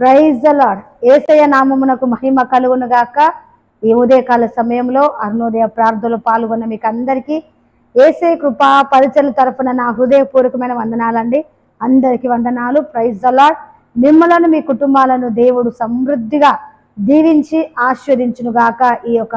Praise the lord ఏసయ నామమునకు మహిమ కలుగును గాక. ఈ ఉదయకాల సమయంలో అరుణోదయ ప్రార్థనలో పాల్గొన్న మీకు అందరికీ ఏసే కృపా పరిచయల తరపున నా హృదయపూర్వకమైన వందనాలండి. అందరికీ వందనాలు. ప్రైజ్ ద లాడ్ మిమ్మలను మీ కుటుంబాలను దేవుడు సమృద్ధిగా దీవించి ఆశీర్వదించును గాక. ఈ యొక్క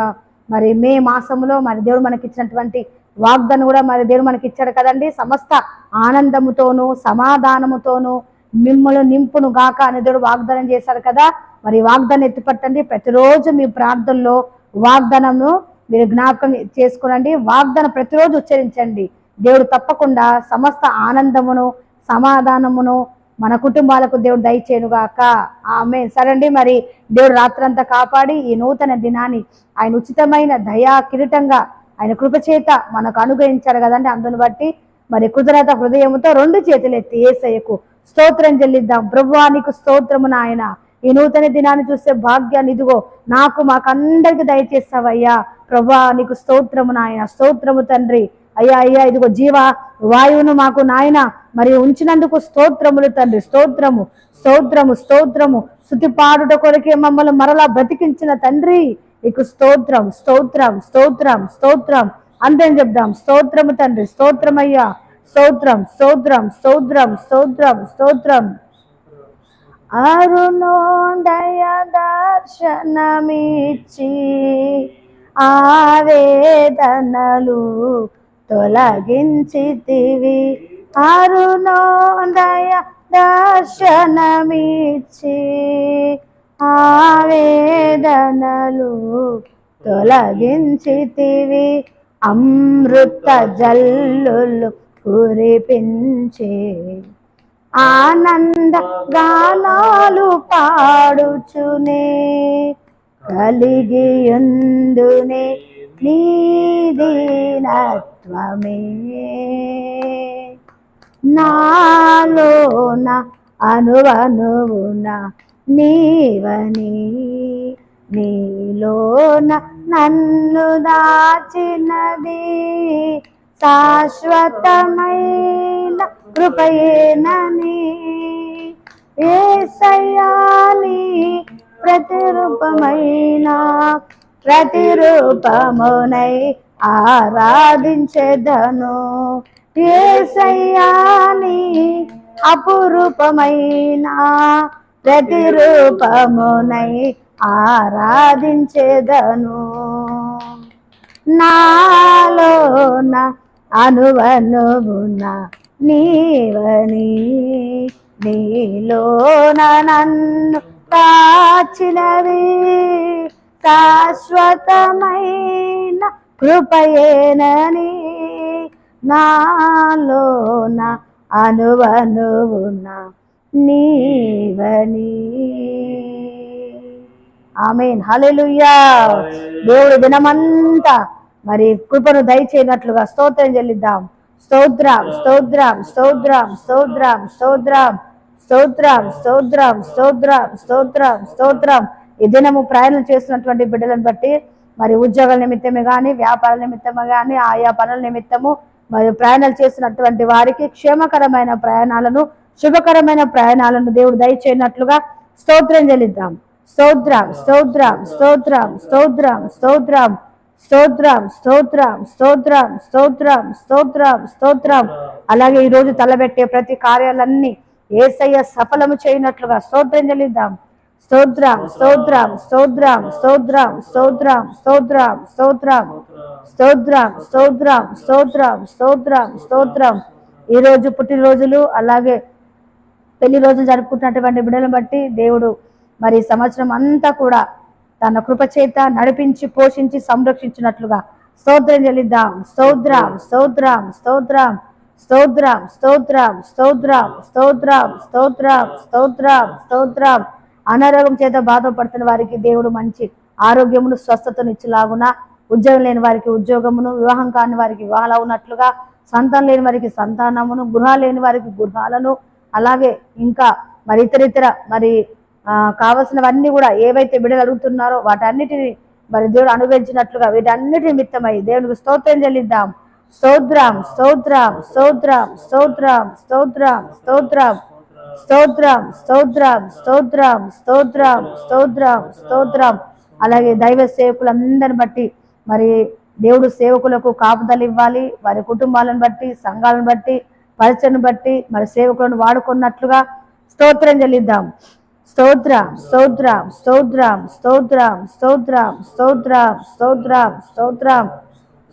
మరి మే మాసంలో మరి దేవుడు మనకి ఇచ్చినటువంటి వాగ్దానం కూడా మరి దేవుడు మనకి ఇచ్చాడు కదండి. సమస్త ఆనందముతోనూ సమాధానముతోనూ మిమ్మల్ని నింపును గాక అని దేవుడు వాగ్దానం చేశారు కదా. మరి వాగ్దానం ఎత్తిపెట్టండి. ప్రతిరోజు మీ ప్రార్థనలో వాగ్దానంను మీరు జ్ఞాపకం చేసుకోనండి. వాగ్దానం ప్రతిరోజు ఉచ్చరించండి. దేవుడు తప్పకుండా సమస్త ఆనందమును సమాధానమును మన కుటుంబాలకు దేవుడు దయచేయునుగాక ఆమె సరండి మరి దేవుడు రాత్రంతా కాపాడి ఈ నూతన దినాన్ని ఆయన ఉచితమైన దయా కిరీటంగా ఆయన కృపచేత మనకు అనుగ్రహించారు కదండి. అందును బట్టి మరి కుదరత హృదయంతో రెండు చేతులు ఎత్తి ఏసయ్యకు స్తోత్రం చెల్లిద్దాం. ప్రభువా నీకు స్తోత్రము నాయన. ఈ నూతన దినాన్ని చూసే భాగ్యాన్ని ఇదిగో నాకు మాకందరికి దయచేస్తావయ్యా. ప్రభా నీకు స్తోత్రము నాయన. స్తోత్రము తండ్రి. అయ్యా అయ్యా ఇదిగో జీవ వాయువును మాకు నాయన. మరి ఉంచినందుకు స్తోత్రములు తండ్రి. స్తోత్రము స్తోత్రము స్తోత్రము. శృతి పాడుట కొరకే మమ్మల్ని మరలా బ్రతికించిన తండ్రి. నీకు స్తోత్రం స్తోత్రం స్తోత్రం స్తోత్రం. అందరం చెప్దాం. స్తోత్రము తండ్రి. స్తోత్రమయ్యా. స్తోత్రం స్తోత్రం స్తోత్రం స్తోత్రం స్తోత్రం. అరుణోదయ దర్శనమిచ్చి ఆవేదనలు తొలగించితివి. అరుణోదయ దర్శనమిచ్చి ఆవేదనలు తొలగించితివి. అమృత జల్లులు కురిపించే ఆనంద గానాలు పాడుచునే కలిగి ఉందునే నీ నాలోన అనువనువున నీవని నీలోన నన్ను దాచినది శాశ్వతమైన కృపయేనని. ఏసయ్యాని ప్రతిరూపమైన ప్రతిరూపమునై ఆరాధించెదను. ఏసయ్యాని అపురూపమైన ప్రతిరూపమునై ఆరాధించేదను. నాలోన అనువనువున నీవని నీలోన నన్ను కాచినవి శాశ్వతమైన కృపయేనని నాలోన అనువనువున నీవని. ఆమెన్. హల్లెలూయా. దేవుడు దినమంతా మరి కృపను దయచేయనట్లుగా స్తోత్రం చెల్లిద్దాం. స్తోత్రం స్తోత్రం స్తోత్రం స్తోత్రం స్తోత్రం స్తోత్రం స్తోత్రం స్తోత్రం స్తోత్రం స్తోత్రం. ఈ దినము ప్రయాణం చేస్తున్నటువంటి బిడ్డలను బట్టి మరి ఉద్యోగాల నిమిత్తమే కానీ వ్యాపార నిమిత్తమే కానీ ఆయా పనుల నిమిత్తము మరి ప్రయాణాలు చేస్తున్నటువంటి వారికి క్షేమకరమైన ప్రయాణాలను శుభకరమైన ప్రయాణాలను దేవుడు దయచేయనట్లుగా స్తోత్రం చెల్లిద్దాం. స్తోత్రం స్తోత్రం స్తోత్రం స్తోత్రం స్తోత్రం స్తోత్రం స్తోత్రం స్తోత్రం స్తోత్రం స్తోత్రం స్తోత్రం అలాగే ఈరోజు తలబెట్టే ప్రతి కార్యాలన్నీ ఏసయ్య సఫలము చేయనట్లుగా స్తోత్రం చెల్లిద్దాం స్తోత్రం స్తోత్రం స్తోత్రం స్తోత్రం స్తోత్రం స్తోత్రం స్తోత్రం స్తోత్రం స్తోత్రం స్తోత్రం స్తోత్రం స్తోత్రం ఈరోజు పుట్టినరోజులు అలాగే పెళ్ళి రోజులు జరుపుకుంటున్నటువంటి బిడ్డలను బట్టి దేవుడు మరి సంవత్సరం అంతా కూడా తన కృపచేత నడిపించి పోషించి సంరక్షించినట్లుగా స్తోత్రం చెల్లిద్దాం. స్తోత్రం స్తోత్రం స్తోత్రం స్తోత్రం స్తోత్రం స్తోత్రం స్తోత్రం స్తోత్రం స్తోత్రం స్తోత్రం. అనారోగ్యం చేత బాధపడుతున్న వారికి దేవుడు మంచి ఆరోగ్యమును స్వస్థతను ఇచ్చేలాగున ఉద్యోగం లేని వారికి ఉద్యోగమును వివాహం కాని వారికి వివాహాలు ఉన్నట్లుగా సంతానం లేని వారికి సంతానమును గృహాలు లేని వారికి గృహాలను అలాగే ఇంకా మరి ఇతరితర మరి కావలసినవన్నీ కూడా ఏవైతే బిడ్డలు అడుగుతున్నారో వాటన్నిటిని మరి దేవుడు అనుగ్రహించినట్లుగా వీటన్నిటి నిమిత్తమై దేవునికి స్తోత్రం చెల్లిద్దాం స్తోత్రం స్తోత్రం స్తోత్రం స్తోత్రం స్తోత్రం స్తోత్రం స్తోత్రం స్తోత్రం స్తోత్రం స్తోత్రం స్తోత్రం స్తోత్రం అలాగే దైవ సేవకులందరిని బట్టి మరి దేవుడు సేవకులకు కాపుదలు ఇవ్వాలి వారి కుటుంబాలను బట్టి సంఘాలను బట్టి పరిచయను బట్టి మరి సేవకులను వాడుకున్నట్లుగా స్తోత్రం చెల్లిద్దాం స్తోత్రం స్తోత్రం స్తోత్రం స్తోత్రం స్తోత్రం స్తోత్రం స్తోత్రం స్తోత్రం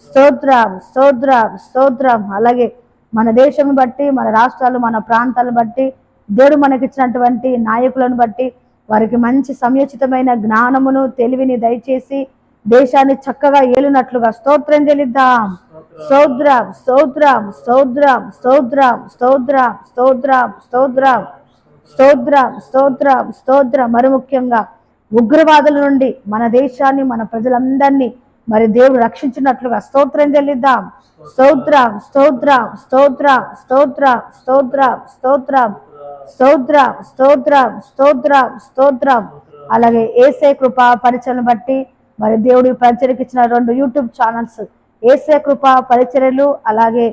స్తోత్రం స్తోత్రం స్తోత్రం అలాగే మన దేశం బట్టి మన రాష్ట్రాలు మన ప్రాంతాలను బట్టి దేవుడు మనకిచ్చినటువంటి నాయకులను బట్టి వారికి మంచి సమయోచితమైన జ్ఞానమును తెలివిని దయచేసి దేశాన్ని చక్కగా ఏలినట్లుగా స్తోత్రం చెల్లిద్దాం స్తోత్రం స్తోత్రం స్తోత్రం స్తోత్రం స్తోత్రం స్తోత్రం స్తోత్రం స్తోత్రం స్తోత్రం స్తోత్రం. మరి ముఖ్యంగా ఉగ్రవాదుల నుండి మన దేశాన్ని మన ప్రజలందరినీ మరి దేవుడు రక్షించినట్లుగా స్తోత్రం చెల్లిద్దాం. స్తోత్రం స్తోత్రం స్తోత్రం స్తోత్రం స్తోత్రం స్తోత్రం స్తోత్రం స్తోత్రం స్తోత్రం స్తోత్రం. అలాగే ఏసే కృప పరిచయను బట్టి మరి దేవుడి పరిచయకి ఇచ్చిన రెండు యూట్యూబ్ ఛానల్స్ ఏసే కృప పరిచర్యలు అలాగే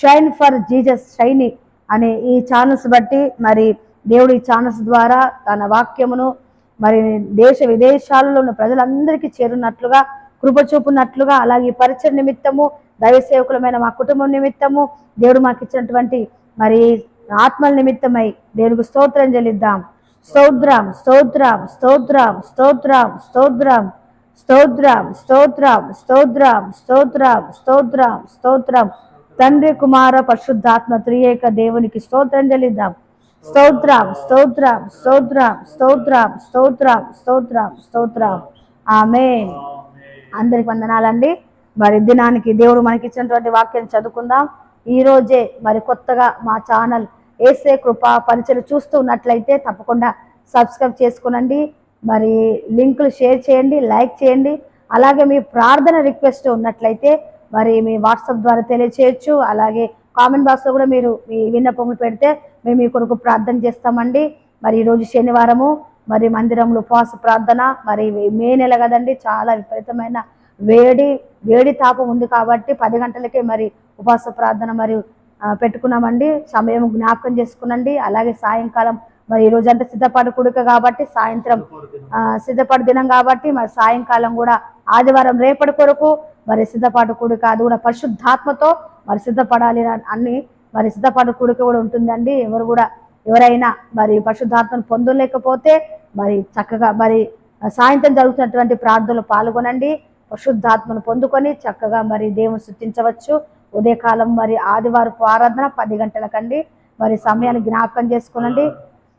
షైన్ ఫర్ జీజస్ షైని అనే ఈ ఛానల్స్ బట్టి మరి దేవుడి ఛానల్స్ ద్వారా తన వాక్యమును మరి దేశ విదేశాలలో ఉన్న ప్రజలందరికీ చేరున్నట్లుగా కృపచూపున్నట్లుగా అలాగే పరిచయ నిమిత్తము దైవ సేవకులమైన మా కుటుంబం నిమిత్తము దేవుడు మాకు ఇచ్చినటువంటి మరి ఆత్మల నిమిత్తమై దేవుడికి స్తోత్రం చెల్లిద్దాం స్తోత్రం స్తోత్రం స్తోత్రం స్తోత్రం స్తోత్రం స్తోత్రం స్తోత్రం స్తోత్రం స్తోత్రం స్తోత్రం స్తోత్రం తండ్రి కుమార పరిశుద్ధాత్మ త్రియేక దేవునికి స్తోత్రం చెల్లిద్దాం స్తోత్రం స్తోత్రం స్తోత్రం స్తోత్రం స్తోత్రం స్తోత్రం స్తోత్రం. ఆమేన్. అందరికి వందనాలండి. మరి దినానికి దేవుడు మనకి ఇచ్చినటువంటి వాక్యం చదువుకుందాం. ఈ రోజే మరి కొత్తగా మా ఛానల్ ఏసే కృప పరిచయం చూస్తూ ఉన్నట్లయితే తప్పకుండా సబ్స్క్రైబ్ చేసుకునండి. మరి లింకులు షేర్ చేయండి లైక్ చేయండి. అలాగే మీ ప్రార్థన రిక్వెస్ట్ ఉన్నట్లయితే మరి మీ వాట్సాప్ ద్వారా తెలియచేయచ్చు. అలాగే కామెంట్ బాక్స్లో కూడా మీరు మీ విన్నపములు పెడితే మేము మీ కొరకు ప్రార్థన చేస్తామండి. మరి ఈరోజు శనివారము మరి మందిరంలో ఉపవాస ప్రార్థన మరి మే నెల కదండి చాలా విపరీతమైన వేడి వేడి తాపం ఉంది కాబట్టి పది గంటలకే మరి ఉపవాస ప్రార్థన మరి పెట్టుకున్నామండి. సమయం జ్ఞాపకం చేసుకునండి. అలాగే సాయంకాలం మరి ఈ రోజంతా సిద్ధపాటు కూడిక కాబట్టి సాయంత్రం సిద్ధపాటు దినం కాబట్టి మరి సాయంకాలం కూడా ఆదివారం రేపటి కొరకు మరి సిద్ధపాటు కూడిక అది కూడా పరిశుద్ధాత్మతో మరి సిద్ధపడాలి అని- అన్ని మరి సిద్ధపాటు కూడిక కూడా ఉంటుందండి. ఎవరు కూడా ఎవరైనా మరి పరిశుద్ధాత్మను పొందలేకపోతే మరి చక్కగా మరి సాయంత్రం జరుగుతున్నటువంటి ప్రార్థనలు పాల్గొనండి. పరిశుద్ధాత్మను పొందుకొని చక్కగా మరి దేవుని సృష్టించవచ్చు. ఉదయకాలం మరి ఆదివారపు ఆరాధన పది గంటలకండి. మరి సమయాన్ని జ్ఞాపకం చేసుకోనండి.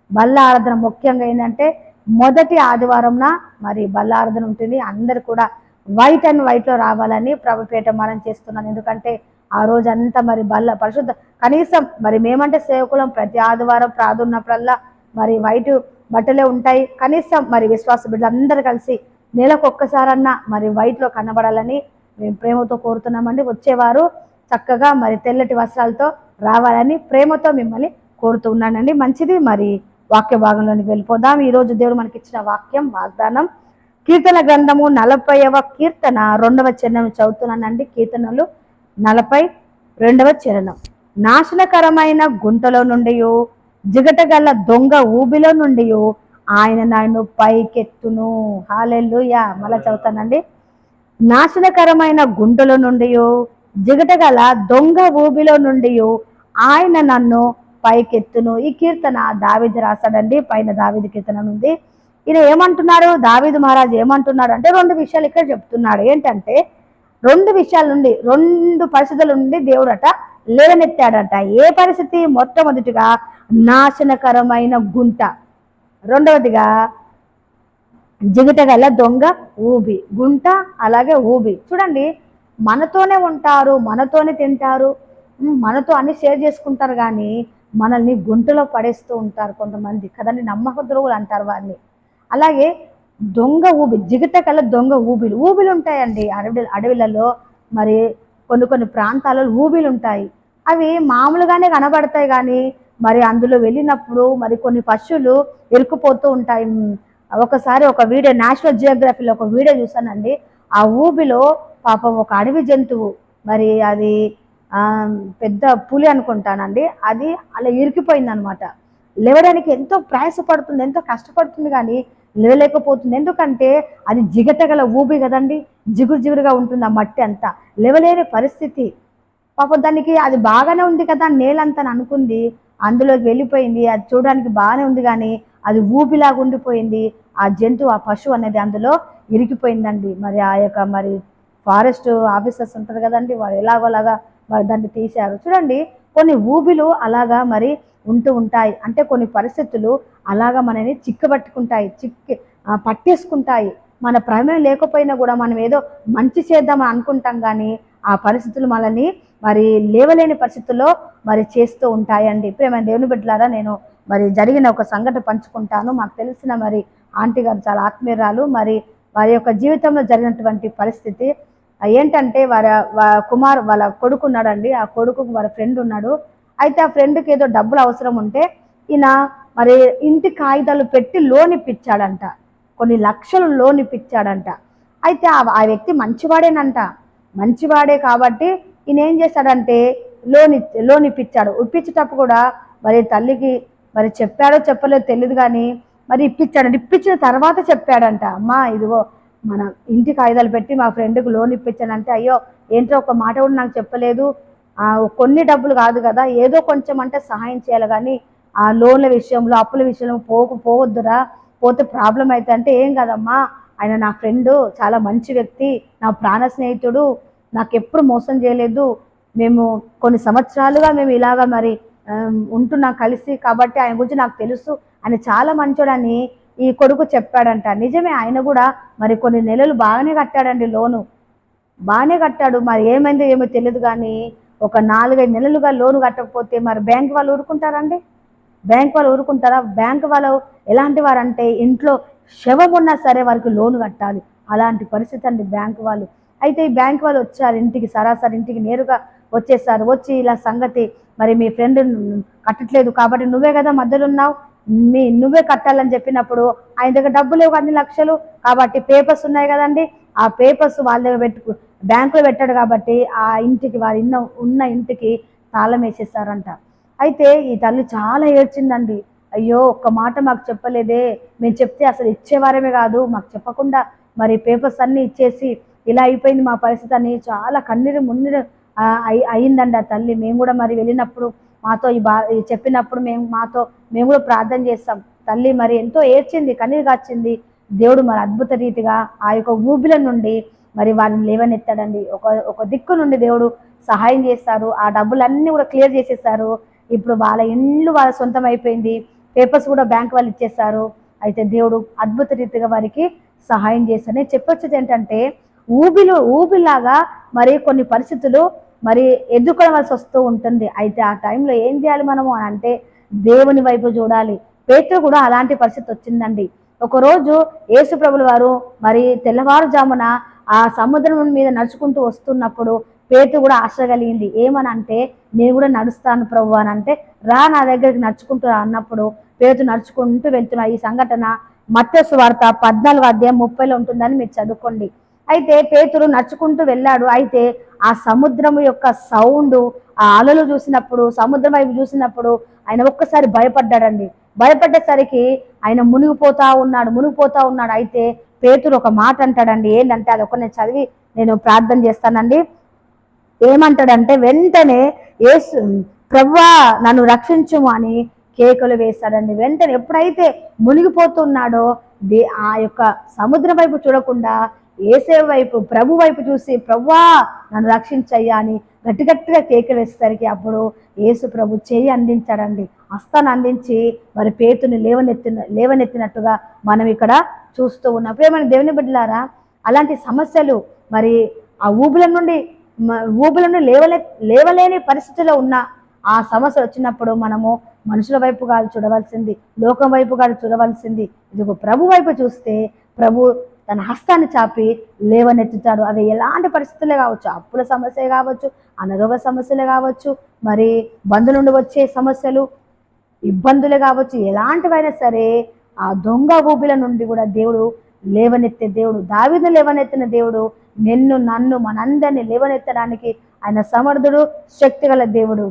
బల్ల ఆరాధన ముఖ్యంగా ఏంటంటే మొదటి ఆదివారంన మరి బల్ల ఆరాధన ఉంటుంది. అందరు కూడా వైట్ అండ్ వైట్లో రావాలని ప్రభుపేట మనం చేస్తున్నాను ఎందుకంటే ఆ రోజంతా మరి బల్ల పరిశుద్ధ కనీసం మరి మేమంటే సేవకులం ప్రతి ఆదివారం ప్రాదున్నప్పుడల్లా మరి వైట్ బట్టలే ఉంటాయి. కనీసం మరి విశ్వాస బిడ్డలందరూ కలిసి నెలకు ఒక్కసారన్నా మరి వైట్లో కనబడాలని మేము ప్రేమతో కోరుతున్నామండి. వచ్చేవారు చక్కగా మరి తెల్లటి వస్త్రాలతో రావాలని ప్రేమతో మిమ్మల్ని కోరుతూ ఉన్నానండి. మంచిది మరి వాక్య భాగంలోనికి వెళ్ళిపోదాం. ఈరోజు దేవుడు మనకి ఇచ్చిన వాక్యం వాగ్దానం. కీర్తన గ్రంథము నలభైవ కీర్తన రెండవ చిన్న చదువుతున్నానండి. కీర్తనలు నలభై రెండవ చరణం. నాశనకరమైన గుంటలో నుండి జిగటగల దొంగ ఊబిలో నుండి ఆయన నన్ను పైకెత్తును. హాలెల్లుయా. మళ్ళా చదువుతానండి. నాశనకరమైన గుంటలో నుండి జిగటగల దొంగ ఊబిలో నుండి ఆయన నన్ను పైకెత్తును. ఈ కీర్తన దావిది రాశాడండి. పైన దావిది కీర్తన ఉంది. ఈయన ఏమంటున్నాడు? దావిది మహారాజు ఏమంటున్నాడు? అంటే రెండు విషయాలు ఇక్కడ చెప్తున్నాడు. ఏంటంటే రెండు విషయాల నుండి రెండు పరిస్థితుల నుండి దేవుడట లేవనెత్తాడట. ఏ పరిస్థితి? మొట్టమొదటిగా నాశనకరమైన గుంట. రెండవదిగా జిగటగల దొంగ ఊబి. గుంట అలాగే ఊబి. చూడండి మనతోనే ఉంటారు మనతోనే తింటారు మనతో అన్ని షేర్ చేసుకుంటారు కానీ మనల్ని గుంటలో పడేస్తూ ఉంటారు కొంతమంది. కదండి నమ్మక ద్రోగులు అంటారు వారిని. అలాగే దొంగ ఊబి జిగటగల దొంగ ఊబిలు. ఊబిలు ఉంటాయండి అడవి అడవిలలో మరి కొన్ని కొన్ని ప్రాంతాలలో ఊబిలు ఉంటాయి అవి మామూలుగానే కనబడతాయి కానీ మరి అందులో వెళ్ళినప్పుడు మరి కొన్ని పశువులు ఇరుక్కుపోతూ ఉంటాయి. ఒకసారి ఒక వీడియో నేషనల్ జియోగ్రఫీలో ఒక వీడియో చూసానండి ఆ ఊబిలో పాపం ఒక అడవి జంతువు మరి అది పెద్ద పులి అనుకుంటానండి. అది అలా ఇరికిపోయింది అనమాట లేవడానికి ఎంతో ప్రయాసపడుతుంది ఎంతో కష్టపడుతుంది కానీ లేవలేకపోతుంది ఎందుకంటే అది జిగటగల ఊబి కదండి. జిగురు జిగురుగా ఉంటుంది ఆ మట్టి అంతా. లేవలేని పరిస్థితి. పాపం దానికి అది బాగానే ఉంది కదా నేలంతా అని అనుకుంది. అందులోకి వెళ్ళిపోయింది. అది చూడడానికి బాగానే ఉంది కానీ అది ఊపిలాగా ఉండిపోయింది. ఆ జంతువు ఆ పశువు అనేది అందులో ఇరికిపోయిందండి మరి ఆ యొక్క మరి ఫారెస్ట్ ఆఫీసర్స్ ఉంటారు కదండి. వారు ఎలాగోలాగా వారు దాన్ని తీశారు. చూడండి కొన్ని ఊబిలు అలాగా మరి ఉంటూ ఉంటాయి. అంటే కొన్ని పరిస్థితులు అలాగా మనని చిక్కబట్టుకుంటాయి చిక్కి పట్టేసుకుంటాయి. మన ప్రమేయం లేకపోయినా కూడా మనం ఏదో మంచి చేద్దామని అనుకుంటాం కానీ ఆ పరిస్థితులు మనల్ని మరి లేవలేని పరిస్థితుల్లో మరి చేస్తూ ఉంటాయండి. ప్రేమ దేవుని బిడ్డలారా నేను మరి జరిగిన ఒక సంఘటన పంచుకుంటాను. మాకు తెలిసిన మరి ఆంటీ గారు చాలా ఆత్మీయురాలు. మరి వారి యొక్క జీవితంలో జరిగినటువంటి పరిస్థితి ఏంటంటే వారి కుమార్ వాళ్ళ కొడుకు ఉన్నాడండి ఆ కొడుకు వాళ్ళ ఫ్రెండ్ ఉన్నాడు. అయితే ఆ ఫ్రెండ్కి ఏదో డబ్బులు అవసరం ఉంటే ఈయన మరి ఇంటి కాగితాలు పెట్టి లోన్ ఇప్పించాడంట. కొన్ని లక్షలు లోన్ ఇప్పించాడంట. అయితే ఆ వ్యక్తి మంచివాడేనంట. మంచివాడే కాబట్టి ఈయన ఏం చేశాడంటే లోన్ ఇచ్చి లోన్ ఇప్పించాడు. ఇప్పించేటప్పుడు కూడా మరి తల్లికి మరి చెప్పాడో చెప్పలేదో తెలియదు కానీ మరి ఇప్పించాడు ఇప్పించిన తర్వాత చెప్పాడంట. అమ్మా ఇదిగో మన ఇంటి కాగితాలు పెట్టి మా ఫ్రెండ్కి లోన్ ఇప్పించానంటే అయ్యో ఏంటో ఒక మాట కూడా నాకు చెప్పలేదు. కొన్ని డబ్బులు కాదు కదా ఏదో కొంచెం అంటే సహాయం చేయాలి కానీ ఆ లోన్ల విషయంలో అప్పుల విషయంలో పోకు పోవద్దురా పోతే ప్రాబ్లం అయితే అంటే ఏం కదమ్మా. ఆయన నా ఫ్రెండు చాలా మంచి వ్యక్తి నా ప్రాణ స్నేహితుడు నాకు ఎప్పుడు మోసం చేయలేదు. మేము కొన్ని సంవత్సరాలుగా మేము ఇలాగా మరి ఉంటున్నాం కలిసి కాబట్టి ఆయన గురించి నాకు తెలుసు. ఆయన చాలా మంచోడని ఈ కొడుకు చెప్పాడంట. నిజమే ఆయన కూడా మరి కొన్ని నెలలు బాగానే కట్టాడండి లోను. బాగానే కట్టాడు. మరి ఏమైందో ఏమో తెలియదు కానీ ఒక నాలుగైదు నెలలుగా లోన్ కట్టకపోతే మరి బ్యాంక్ వాళ్ళు ఊరుకుంటారండి? బ్యాంక్ వాళ్ళు ఊరుకుంటారా? బ్యాంక్ వాళ్ళు ఎలాంటి వారంటే ఇంట్లో శవం ఉన్నా సరే వారికి లోన్ కట్టాలి. అలాంటి పరిస్థితి అండి బ్యాంక్ వాళ్ళు. అయితే ఈ బ్యాంక్ వాళ్ళు వచ్చారు ఇంటికి సరాసరి ఇంటికి నేరుగా వచ్చేసారు. వచ్చి ఇలా సంగతి మరి మీ ఫ్రెండ్ కట్టట్లేదు కాబట్టి నువ్వే కదా మధ్యలో ఉన్నావు? మీ నువ్వే కట్టాలని చెప్పినప్పుడు ఆయన దగ్గర డబ్బు లేవు అన్ని లక్షలు. కాబట్టి పేపర్స్ ఉన్నాయి కదండి. ఆ పేపర్స్ వాళ్ళ దగ్గర పెట్టు బ్యాంకులో పెట్టాడు కాబట్టి ఆ ఇంటికి వారి ఇన్న ఉన్న ఇంటికి తాళం వేసేసారంట అయితే ఈ తల్లి చాలా ఏడ్చిందండి. అయ్యో ఒక్క మాట మాకు చెప్పలేదే. మేము చెప్తే అసలు ఇచ్చేవారమే కాదు. మాకు చెప్పకుండా మరి పేపర్స్ అన్నీ ఇచ్చేసి ఇలా అయిపోయింది మా పరిస్థితి అని చాలా కన్నీరు మున్నీరు అయిందండి ఆ తల్లి. మేము కూడా మరి వెళ్ళినప్పుడు మాతో ఈ బా చెప్పినప్పుడు మేము మాతో మేము కూడా ప్రార్థన చేస్తాం. తల్లి మరి ఎంతో ఏడ్చింది కన్నీరు కాచింది. దేవుడు మరి అద్భుత రీతిగా ఆ యొక్క ఊబిల నుండి మరి వారిని లేవనెత్తాడండి. ఒక ఒక దిక్కు నుండి దేవుడు సహాయం చేస్తారు. ఆ డబ్బులన్నీ కూడా క్లియర్ చేసేసారు ఇప్పుడు వాళ్ళ ఇల్లు వాళ్ళ సొంతం అయిపోయింది. పేపర్స్ కూడా బ్యాంక్ వాళ్ళు ఇచ్చేస్తారు. అయితే దేవుడు అద్భుత రీతిగా వారికి సహాయం చేస్తారని చెప్పొచ్చేది ఏంటంటే ఊబిలు ఊబిలాగా మరి కొన్ని పరిస్థితులు మరి ఎదుర్కోవలసి వస్తూ ఉంటుంది. అయితే ఆ టైంలో ఏం చేయాలి మనము అని అంటే దేవుని వైపు చూడాలి. పేతురు కూడా అలాంటి పరిస్థితి వచ్చిందండి. ఒకరోజు యేసు వారు మరి తెల్లవారుజామున ఆ సముద్రం మీద నడుచుకుంటూ వస్తున్నప్పుడు పేతు కూడా ఆశ కలిగింది. ఏమనంటే అంటే నేను కూడా నడుస్తాను ప్రభు అని అంటే రా నా దగ్గరికి నడుచుకుంటూ రా అన్నప్పుడు పేతు నడుచుకుంటూ వెళ్తున్నా ఈ సంఘటన మత్స్య వార్త పద్నాలుగు అధ్యాయం ముప్పైలో ఉంటుందని మీరు చదువుకోండి. అయితే పేతురు నడుచుకుంటూ వెళ్ళాడు. అయితే ఆ సముద్రం యొక్క సౌండ్ ఆ అలలు చూసినప్పుడు సముద్రం వైపు చూసినప్పుడు ఆయన ఒక్కసారి భయపడ్డాడండి. భయపడ్డసరికి ఆయన మునిగిపోతా ఉన్నాడు మునిగిపోతా ఉన్నాడు. అయితే పేతురు ఒక మాట అంటాడండి. ఏంటంటే అది ఒక నేను చదివి నేను ప్రార్థన చేస్తానండి. ఏమంటాడంటే వెంటనే ఏసు ప్రవ్వా నన్ను రక్షించుము అని కేకలు వేశాడండి వెంటనే ఎప్పుడైతే మునిగిపోతున్నాడో దే ఆ యొక్క సముద్రం వైపు చూడకుండా ఏసే వైపు ప్రభు వైపు చూసి ప్రవ్వా నన్ను రక్షించయ్యా అని గట్టి గట్టిగా కేకలు వేసేసరికి అప్పుడు యేసు ప్రభు చేయి అందించాడండి. హస్తాన్ని అందించి మరి పేతుని లేవనెత్తిన లేవనెత్తినట్టుగా మనం ఇక్కడ చూస్తూ ఉన్నాం. ప్రేమని దేవుని బిడ్డలారా అలాంటి సమస్యలు మరి ఆ ఊబుల నుండి ఊబుల నుండి లేవలే లేవలేని పరిస్థితిలో ఉన్న ఆ సమస్య వచ్చినప్పుడు మనము మనుషుల వైపు కాదు చూడవలసింది లోకం వైపు కాదు చూడవలసింది. ఇదిగో ప్రభు వైపు చూస్తే ప్రభు తన హస్తాన్ని చాపి లేవనెత్తుతాడు. అవి ఎలాంటి పరిస్థితులే కావచ్చు. అప్పుల సమస్య కావచ్చు అనారోగ్య సమస్యలే కావచ్చు మరి బంధువుల నుండి వచ్చే సమస్యలు ఇబ్బందులు కావచ్చు. ఎలాంటివైనా సరే ఆ దొంగ ఊబిల నుండి కూడా దేవుడు లేవనెత్తే దేవుడు దావిదు లేవనెత్తిన దేవుడు నిన్ను నన్ను మనందరినీ లేవనెత్తడానికి ఆయన సమర్థుడు శక్తిగల దేవుడు.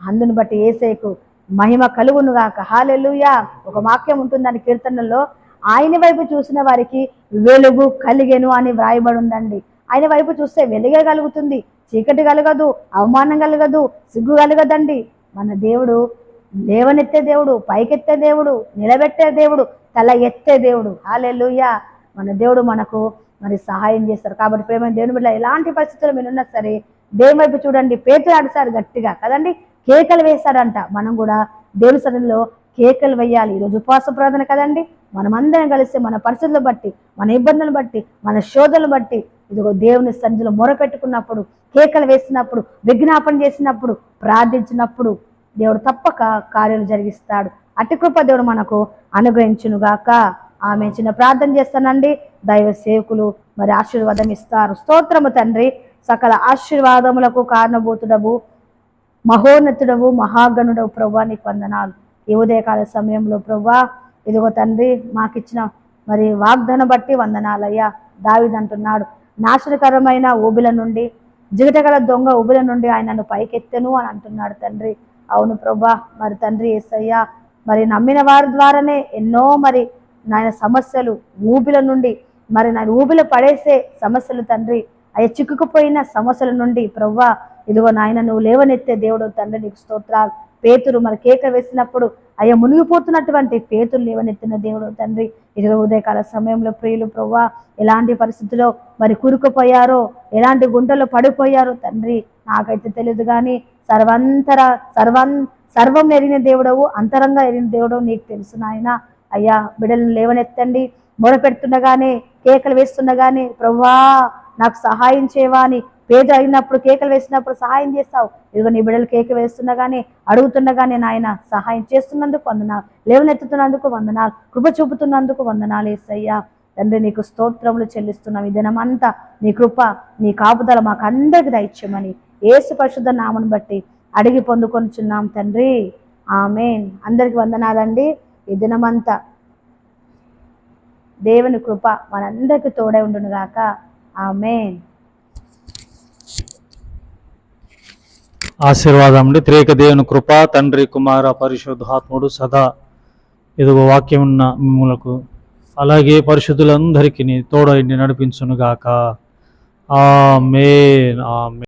అందుని బట్టి ఏసేకు మహిమ కలుగును గాక హాలెలుయా. ఒక వాక్యం దాని కీర్తనలో ఆయన వైపు చూసిన వారికి వెలుగు కలిగెను అని వ్రాయబడి ఉందండి ఆయన వైపు చూస్తే వెలుగే కలుగుతుంది చీకటి కలగదు అవమానం కలగదు సిగ్గు కలగదండి. మన దేవుడు లేవనెత్తే దేవుడు పైకెత్తే దేవుడు నిలబెట్టే దేవుడు తల ఎత్తే దేవుడు. హాలెలుయా మన దేవుడు మనకు మరి సహాయం చేస్తారు. కాబట్టి ప్రేమ దేవుని బిడ్డ ఎలాంటి పరిస్థితుల్లో మీరు ఉన్నా సరే దేవుని వైపు చూడండి. పేతులు ఆడిసాడు గట్టిగా. కదండి? కేకలు వేశాడంట. మనం కూడా దేవుని సన్నిధిలో కేకలు వేయాలి ఈరోజు ఉపవాస ప్రార్థన కదండి. మనమందరం కలిసి మన పరిస్థితులను బట్టి మన ఇబ్బందులను బట్టి మన శోధనలు బట్టి ఇదిగో దేవుని సన్నిధిలో మొరపెట్టుకున్నప్పుడు కేకలు వేసినప్పుడు విజ్ఞాపన చేసినప్పుడు ప్రార్థించినప్పుడు దేవుడు తప్పక కార్యాలు జరిగిస్తాడు. అతి కృప దేవుడు మనకు అనుగ్రహించునుగాక. ఆమె చిన్న ప్రార్థన చేస్తానండి. దైవ సేవకులు మరి ఆశీర్వాదం ఇస్తారు. స్తోత్రము తండ్రి. సకల ఆశీర్వాదములకు కారణభూతుడవు మహోన్నతుడవు మహాగణుడవు. ప్రభు నీకు వందనాలు. ఈ ఉదయకాల సమయంలో ప్రవ్వా ఇదిగో తండ్రి మాకిచ్చిన మరి వాగ్దానం బట్టి వందనాలయ్యా. దావిదంటున్నాడు నాశనకరమైన ఊబిల నుండి జిగటగల దొంగ ఊబిల నుండి ఆయనను పైకెత్తెను అని అంటున్నాడు తండ్రి. అవును ప్రభా మరి తండ్రి ఏసయ్యా మరి నమ్మిన వారి ద్వారానే ఎన్నో మరి నాయన సమస్యలు ఊబిల నుండి మరి నా ఊబిలో పడేసే సమస్యలు తండ్రి అయ్యా చిక్కుకుపోయిన సమస్యల నుండి ప్రవ్వా ఇదిగో నాయన నువ్వు లేవనెత్తే దేవుడు తండ్రి నీకు స్తోత్రాలు. పేతురు మరి కేక వేసినప్పుడు అయ్యా మునిగిపోతున్నటువంటి పేతులు లేవనెత్తిన దేవుడు తండ్రి. ఇదిగో ఉదయకాల సమయంలో ప్రియులు ప్రవ్వా ఎలాంటి పరిస్థితిలో మరి కురుకుపోయారో ఎలాంటి గుంటలో పడిపోయారో తండ్రి నాకైతే తెలియదు కానీ సర్వంతర సర్వం సర్వం ఎరిగిన దేవుడవు అంతరంగా ఎరిగిన దేవుడవు నీకు తెలుసు నాయన. అయ్యా బిడ్డలను లేవనెత్తండి మొరపెడుతుండగానే కేకలు వేస్తుండగానే ప్రవ్వా నాకు సహాయం చేయవా అని పేద అయినప్పుడు కేకలు వేసినప్పుడు సహాయం చేస్తావు? ఇదిగో నీ బిడ్డలు కేక వేస్తుండగానే అడుగుతుండగానే నాయన సహాయం చేస్తున్నందుకు వందనాలు. లేవనెత్తుతున్నందుకు వందనాలు. కృప చూపుతున్నందుకు వందనాలు ఏసయ్యా. తండ్రి నీకు స్తోత్రములు చెల్లిస్తున్నాం. ఈ దినమంతా నీ కృప నీ కాపుదల మాకు అందరికి దైత్యమని ఏసు పరిశుద్ధ నామను బట్టి అడిగి పొందుకొనిచున్నాం తండ్రి. ఆమెన్. అందరికి వందనాలండి. ఈ దినమంతా దేవుని కృప మనందరికీ తోడై ఉండును గాక ఆమెన్. ఆశీర్వాదం అండి త్రేక దేవుని కృప తండ్రి కుమార పరిశుద్ధాత్ముడు సదా. ఇదిగో వాక్యం ఉన్న మిమ్మలకు అలాగే పరిశుద్ధులందరికీ తోడైండి నడిపించునుగాక. ఆమె ఆమె